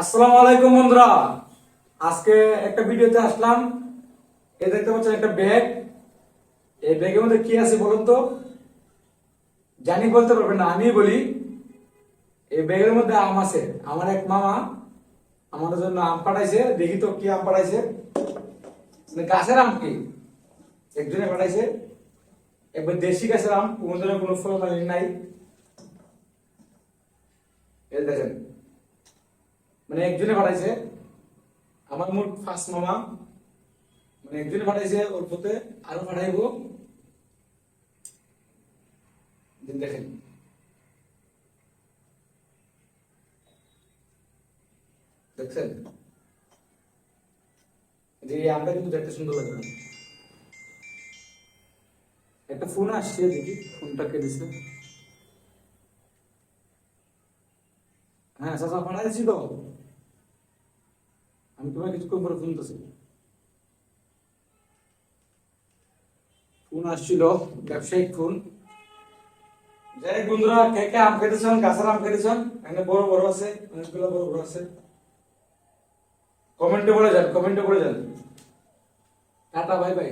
আসসালামু আলাইকুম বন্ধুরা। আজকে একটা ভিডিওতে আসলাম। এ দেখতে পাচ্ছেন একটা ব্যাগ। এই ব্যাগের মধ্যে কি আছে বলুন তো? জানি বলতে পারবেন না আমি বলি। এই ব্যাগের মধ্যে আম আছে। আমার এক মামা আমাদের জন্য আম পাঠাইছে। দেখি তো কি আম পাঠাইছে। মানে গাছের আম কি? একজনে পাঠাইছে। একবার দেশি গাছের আম। কোনোদিনও কোনো ফলমালি নাই। এই দেখেন মানে একজনে পাঠাইছে, আমার মোট ফার্স্ট মামা মানে একজনে পাঠাইছে ওর পথে আরও পাঠাইবো। দেখেন। দেখছেন? যে আমটা কিন্তু দেখতে সুন্দর লাগে না। একটা ফোন আসছে, দেখি ফোনটা কে দিছে। হ্যাঁ চাচা আমি তোমার কিছুক্ষণ পরে ফোন আসছিল, ব্যবসায়িক ফোন যাই বন্ধুরা, কে কে আম খেতেছেন গাছের আম খেতেছেন এখানে বড় বড় আছে, অনেকগুলো বড় বড় আছে। কমেন্টে বলে যান কমেন্টে বলে যান। Tata bye bye